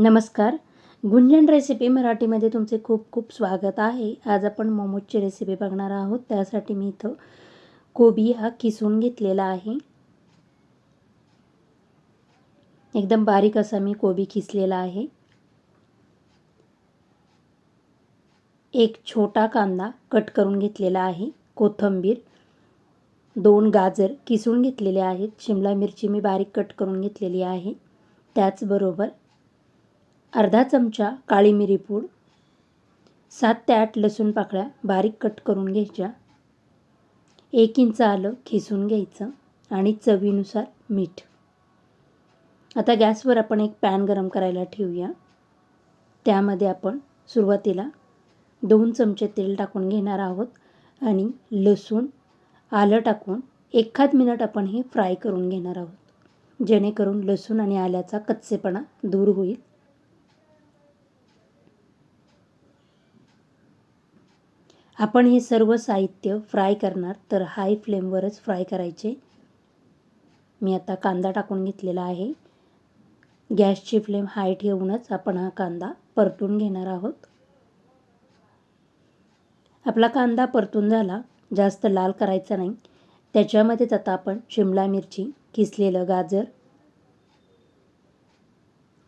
नमस्कार. गुंजन रेसिपी मराठीमध्ये तुमचे खूप खूप स्वागत आहे. आज आपण मोमोजची रेसिपी बघणार आहोत. त्यासाठी मी इथं कोबी हा किसून घेतलेला आहे. एकदम बारीक असा मी कोबी खिसलेला आहे. एक छोटा कांदा कट करून घेतलेला आहे. कोथंबीर दोन गाजर किसून घेतलेले आहेत. शिमला मिरची मी बारीक कट करून घेतलेली आहे. त्याचबरोबर अर्धा चमचा काळी मिरी पूड सात ते आठ लसूण पाकळ्या बारीक कट करून घ्यायच्या. एक इंच आलं खिसून घ्यायचं आणि चवीनुसार मीठ. आता गॅसवर आपण एक पॅन गरम करायला ठेवूया. त्यामध्ये आपण सुरुवातीला दोन चमचे तेल टाकून घेणार आहोत आणि लसूण आलं टाकून एखाद मिनट आपण हे फ्राय करून घेणार आहोत. जेणेकरून लसूण आणि आल्याचा कच्चेपणा दूर होईल. आपण हे सर्व साहित्य फ्राय करणार तर हाय फ्लेमवरच फ्राय करायचे. मी आता कांदा टाकून घेतलेला आहे. गॅसची फ्लेम हाय ठेवूनच आपण हा कांदा परतून घेणार आहोत. आपला कांदा परतून झाला जास्त लाल करायचा नाही. त्याच्यामध्येच आता आपण शिमला मिरची किसलेलं गाजर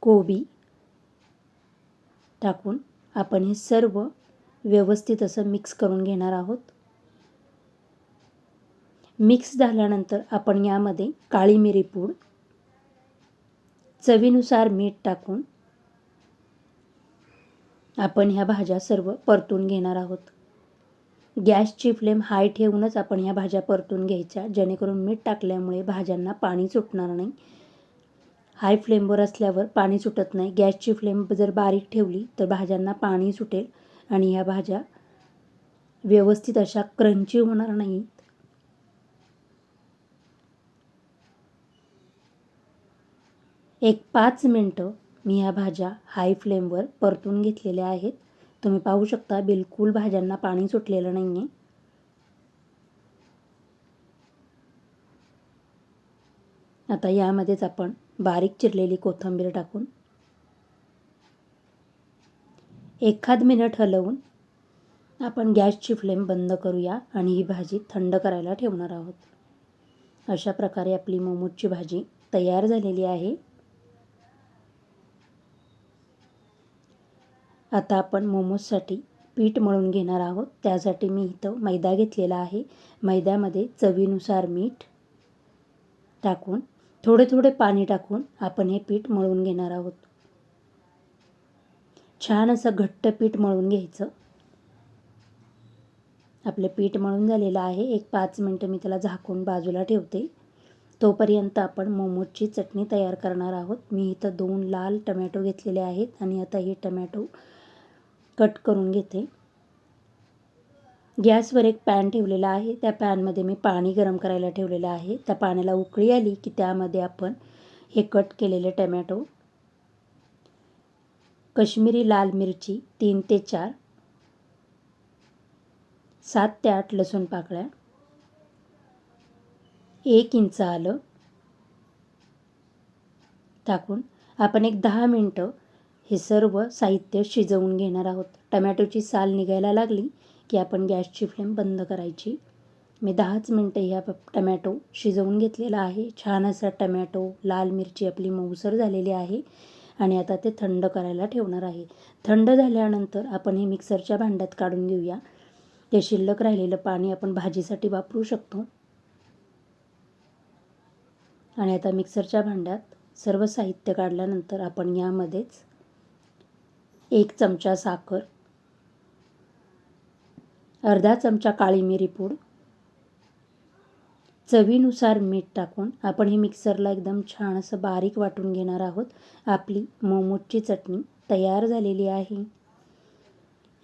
कोबी टाकून आपण हे सर्व व्यवस्थित असं मिक्स करून घेणार आहोत. मिक्स झाल्यानंतर आपण यामध्ये काळी मिरी पूड चवीनुसार मीठ टाकून आपण ह्या भाज्या सर्व परतून घेणार आहोत. गॅसची फ्लेम हाय ठेवूनच आपण ह्या भाज्या परतून घ्यायच्या जेणेकरून मीठ टाकल्यामुळे भाज्यांना पाणी सुटणार नाही. हाय फ्लेमवर असल्यावर पाणी सुटत नाही. गॅसची फ्लेम जर बारीक ठेवली तर भाज्यांना पाणी सुटेल. आणि ह्या भाज्या व्यवस्थित अशा क्रंची होणार नाहीत. एक पाच मिनटं मी ह्या भाज्या हाय फ्लेमवर परतून घेतलेल्या आहेत. तुम्ही पाहू शकता बिलकुल भाज्यांना पाणी सुटलेलं नाही आहे आता यामध्येच आपण बारीक चिरलेली कोथिंबीर टाकून एखाद मिनिट हलवून आपण गॅसची फ्लेम बंद करूया आणि ही भाजी थंड करायला ठेवणार आहोत. अशा प्रकारे आपली मोमोजची भाजी तयार झालेली आहे. आता आपण मोमोजसाठी पीठ मळून घेणार आहोत. त्यासाठी मी इथं मैदा घेतलेला आहे. मैद्यामध्ये चवीनुसार मीठ टाकून थोडे थोडे पाणी टाकून आपण हे पीठ मळून घेणार आहोत. छान असं घट्ट पीठ मळून घ्यायचं. आपलं पीठ मळून झालेलं आहे. एक पाच मिनटं मी त्याला झाकून बाजूला ठेवते. तोपर्यंत आपण मोमोजची चटणी तयार करणार आहोत. मी इथं दोन लाल टमॅटो घेतलेले आहेत आणि आता हे टमॅटो कट करून घेते. गॅसवर एक पॅन ठेवलेला आहे. त्या पॅनमध्ये मी पाणी गरम करायला ठेवलेलं आहे. त्या पाण्याला उकळी आली की त्यामध्ये आपण हे कट केलेले टमॅटो कश्मीरी लाल मिरची तीन ते चार. सात ते आठ लसूण पाकळ्या. एक इंच आलं. टाकून आपण एक दहा मिनटं हे सर्व साहित्य शिजवून घेणार आहोत. टमॅटोची साल निघायला लागली की आपण गॅसची फ्लेम बंद करायची. मी दहाच मिनटं ह्या टमॅटो शिजवून घेतलेला आहे. छान असा टमॅटो लाल मिरची आपली मऊसर झालेली आहे. आणि आता ते थंड करायला ठेवणार आहे. थंड झाल्यानंतर आपण हे मिक्सरच्या भांड्यात काढून घेऊया. ते शिल्लक राहिलेलं पाणी आपण भाजीसाठी वापरू शकतो. आणि आता मिक्सरच्या भांड्यात सर्व साहित्य काढल्यानंतर आपण यामध्येच एक चमचा साखर अर्धा चमचा काळी मिरी पूड चवीनुसार मीठ टाकून आपण हे मिक्सरला एकदम छान असं बारीक वाटून घेणार आहोत. आपली मोमोजची चटणी तयार झालेली आहे.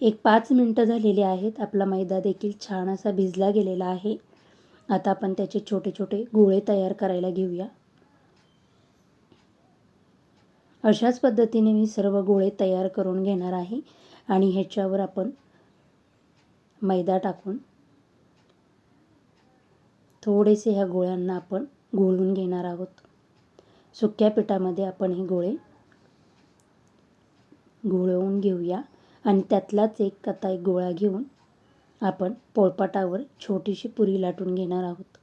एक पाच मिनटं झालेली आहेत. आपला मैदा देखील छान असा भिजला गेलेला आहे. आता आपण त्याचे छोटे छोटे गोळे तयार करायला घेऊया. अशाच पद्धतीने मी सर्व गोळे तयार करून घेणार आहे आणि ह्याच्यावर आपण मैदा टाकून थोडेसे ह्या गोळ्यांना आपण घोळून घेणार आहोत. सुक्या पिठामध्ये आपण हे गोळे घोळवून घेऊया आणि त्यातलाच एक आता एक गोळा घेऊन आपण पोळपाटावर छोटीशी पुरी लाटून घेणार आहोत.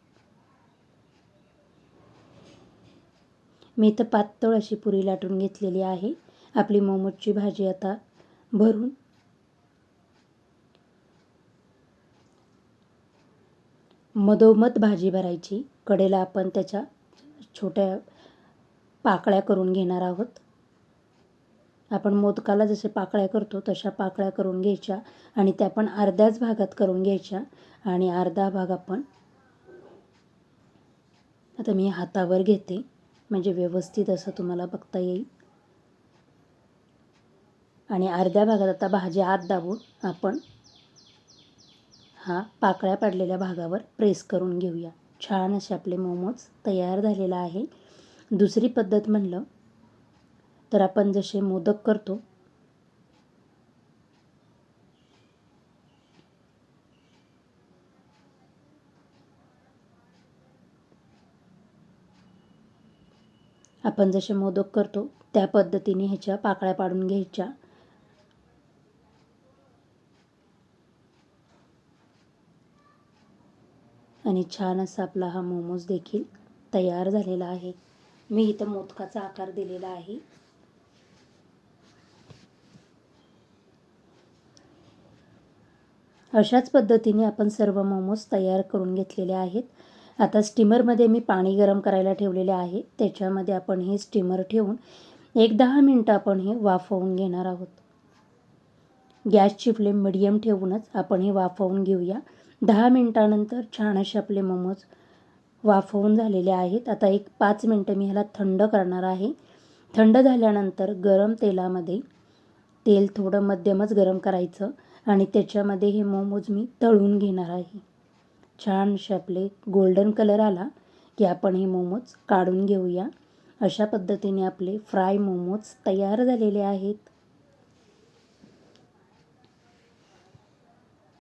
मी इथं पातळ अशी पुरी लाटून घेतलेली आहे. आपली मोमोजची भाजी आता भरून मधोमध भाजी भरायची. कडेला आपण त्याच्या छोट्या पाकळ्या करून घेणार आहोत. आपण मोदकाला जसे पाकळ्या करतो तशा पाकळ्या करून घ्यायच्या आणि त्या पण अर्ध्याच भागात करून घ्यायच्या आणि अर्धा भाग आपण आता मी हातावर घेते. म्हणजे व्यवस्थित असं तुम्हाला बघता येईल. आणि अर्ध्या भागात आता भाजी आत दाबून आपण हा पाकळ्या पाडलेल्या भागावर प्रेस करून घेऊया. छान असे आपले मोमोज तयार झालेला आहे. दुसरी पद्धत म्हणलं तर आपण जसे मोदक करतो आपण जसे मोदक करतो त्या पद्धतीने ह्याच्या पाकळ्या पाडून घ्यायच्या. आणि छान असा आपला हा मोमोज देखील तयार झालेला आहे. मी इथं मोदकाचा आकार दिलेला आहे. अशाच पद्धतीने आपण सर्व मोमोज तयार करून घेतलेले आहेत. आता स्टीमरमध्ये मी पाणी गरम करायला ठेवलेले आहे. त्याच्यामध्ये आपण हे स्टीमर ठेवून एक दहा मिनटं आपण हे वाफवून घेणार आहोत. गॅसची फ्लेम मिडियम ठेवूनच आपण हे वाफवून घेऊया. दहा मिनटानंतर छान असे आपले मोमोज वाफवून झालेले आहेत. आता एक पाच मिनटं मी ह्याला थंड करणार आहे. थंड झाल्यानंतर गरम तेलामध्ये तेल थोडं मध्यमच गरम करायचं आणि त्याच्यामध्ये हे मोमोज मी तळून घेणार आहे. छान असे आपले गोल्डन कलर आला की आपण हे मोमोज काढून घेऊया. अशा पद्धतीने आपले फ्राय मोमोज तयार झालेले आहेत.